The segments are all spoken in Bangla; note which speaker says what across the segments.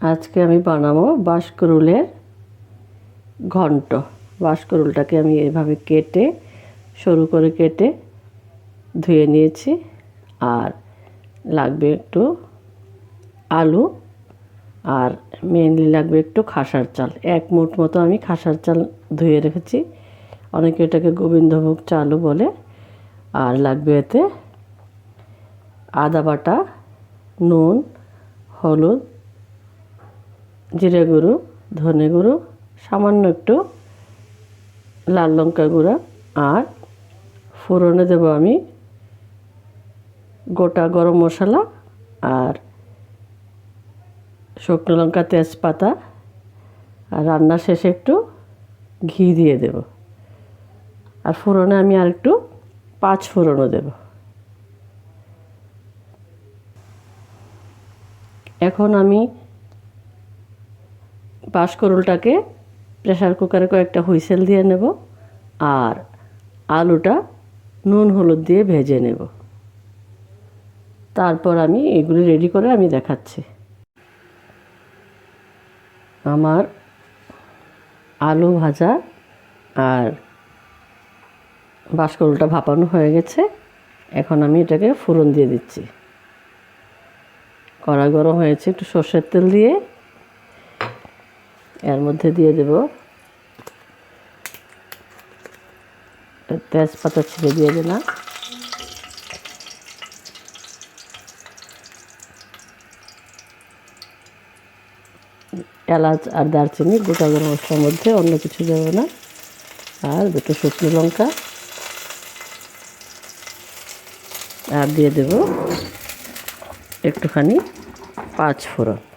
Speaker 1: আজকে আমি বানাবো বাঁশকুরুলের ঘন্ট। বাঁশকুরুলটাকে আমি এভাবে কেটে, সরু করে কেটে ধুয়ে নিয়েছি। আর লাগবে একটু আলু আর মেনলি লাগবে একটু খাসার চাল। এক মুঠ মতো আমি খাসার চাল ধুয়ে রেখেছি। অনেকে এটাকে গোবিন্দভোগ চালও বলে। আর লাগবে এতে আদা বাটা, নুন, হলুদ জিরে গুঁড়ো, ধনে গুঁড়ো, সামান্য একটু লাল লঙ্কা গুঁড়া আর ফোড়নে দেবো আমি গোটা গরম মশলা আর শুকনো লঙ্কা তেজপাতা। আর রান্না শেষে একটু ঘি দিয়ে দেব। আর ফোড়নে আমি আর একটু পাঁচ ফোড়নও দেব। এখন আমি বাঁশকরুলটাকে প্রেশার কুকারে কয়েকটা হুইসেল দিয়ে নেব আর আলুটা নুন হলুদ দিয়ে ভেজে নেব। তারপর আমি এগুলি রেডি করে আমি দেখাচ্ছি। আমার আলু ভাজা আর বাঁশকরুলটা ভাপানো হয়ে গেছে। এখন আমি এটাকে ফোড়ন দিয়ে দিচ্ছি। কড়া গরম হয়েছে, একটু সর্ষের তেল দিয়ে এর মধ্যে দিয়ে দেব। তেজপাতা ছিঁড়ে দিয়ে দিলাম। এলাচ আর দারচিনি গোটা গরম মশলার মধ্যে, অন্য কিছু দেবো না। আর দুটো শুকনো লঙ্কা। আর দিয়ে দেব একটুখানি পাঁচ ফোড়ন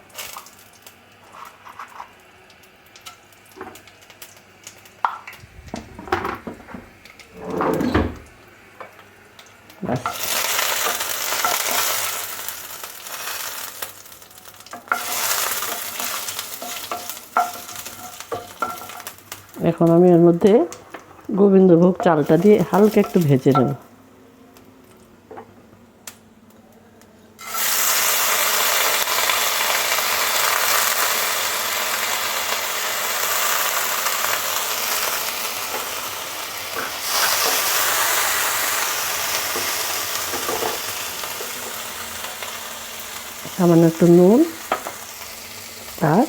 Speaker 1: এখন আমি এর মধ্যে গোবিন্দভোগ চালটা দিয়ে হালকা একটু ভেজে নেব। সামান্য একটু নুন আর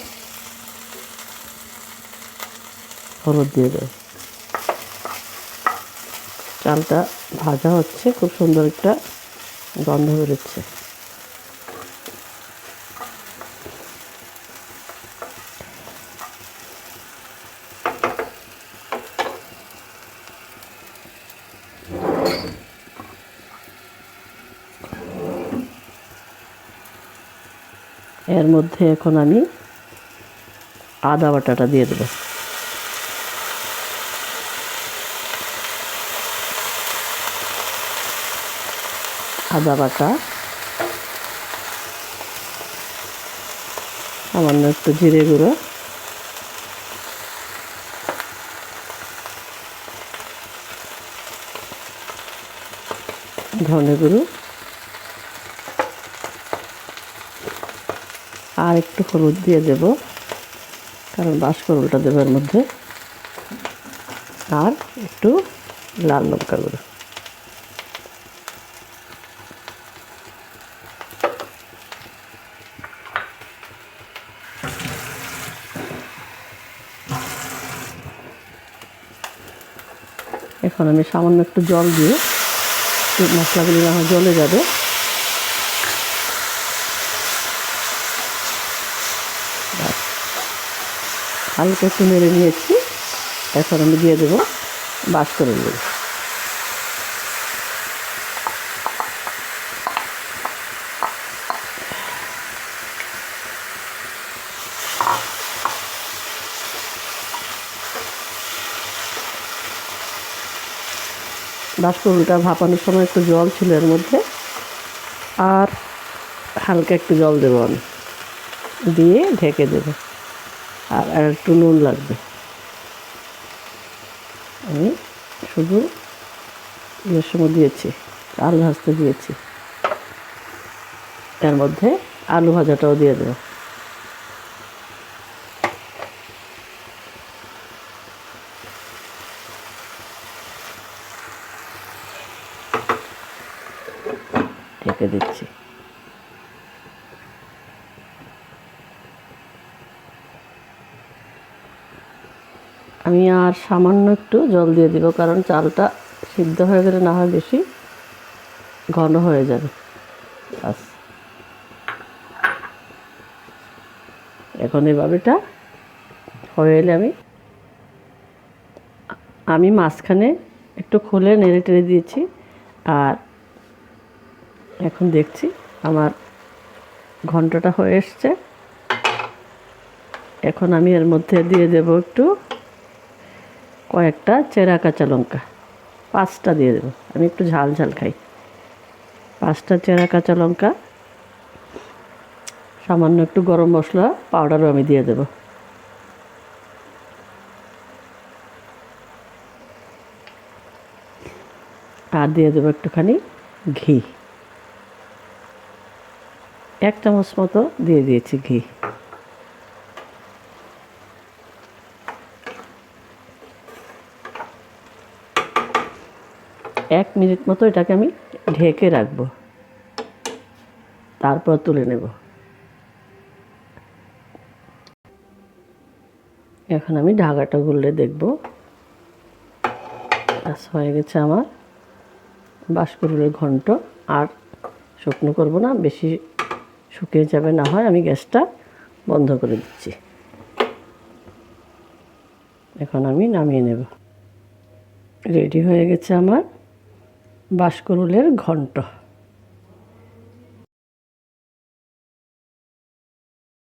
Speaker 1: হলুদ দিয়ে দেব চালটা ভাজা হচ্ছে, খুব সুন্দর একটা গন্ধ বেরোচ্ছে। এর মধ্যে এখন আমি আদা বাটাটা দিয়ে দেবো। আদা বাটা। সামান্য একটু জিরে গুঁড়ো। ধনে গুঁড়ো। আর একটু হলুদ দিয়ে দেব, কারণ বাঁশকরুলটা দেবো এর মধ্যে। আর একটু লাল লঙ্কা গুঁড়ো। এখন আমি সামান্য একটু জল দিয়ে মশলাগুলি হয় জলে যাবে। হালকা একটু মেরে নিয়েছি। এখন আমি দিয়ে দেবো বাস করে দেবো বাষ্পগুলটা ভাপানোর সময় একটু জল ছিল এর মধ্যে। আর হালকা একটু জল দেবো আমি। দিয়ে ঢেকে দেবো। আর আর একটু নুন লাগবে। আমি শুধু ইয়ের সময় দিয়েছি, আলু ভাজতে দিয়েছি। এর মধ্যে আলু ভাজাটাও দিয়ে দেবো। দিচ্ছি। আমি আর সামান্য একটু জল দিয়ে দিব, কারণ চালটা সিদ্ধ হয়ে গেলে না হয় বেশি ঘন হয়ে যাবে। ব্যাস। এখন এভাবেটা হয়ে এলে আমি আমি মাঝখানে একটু খুলে নেড়ে টেড়ে দিয়েছি, আর এখন দেখছি আমার ঘন্টাটা হয়ে এসছে। এখন আমি এর মধ্যে দিয়ে দেব একটু কয়েকটা চেরা কাঁচা লঙ্কা। পাঁচটা দিয়ে দেবো। আমি একটু ঝাল ঝাল খাই। পাঁচটা চেরা কাঁচা লঙ্কা, সামান্য একটু গরম মশলা, পাউডারও আমি দিয়ে দেবো। আর দিয়ে দেবো একটুখানি ঘি। এক চামচ মতো দিয়ে দিয়েছি ঘি। এক মিনিট মতো এটাকে আমি ঢেকে রাখব। তারপর তুলে নেব। এখন আমি ঢাকাটা গুললে দেখব। ব্যাস, হয়ে গেছে আমার বাঁশকুড়ুলের ঘন্ট। আর শুকনো করব না, বেশি শুকিয়ে যাবে, না হয় আমি গ্যাসটা বন্ধ করে দিচ্ছি। এখন আমি নামিয়ে নেব। রেডি হয়ে গেছে আমার বাস্করুলের ঘন্ট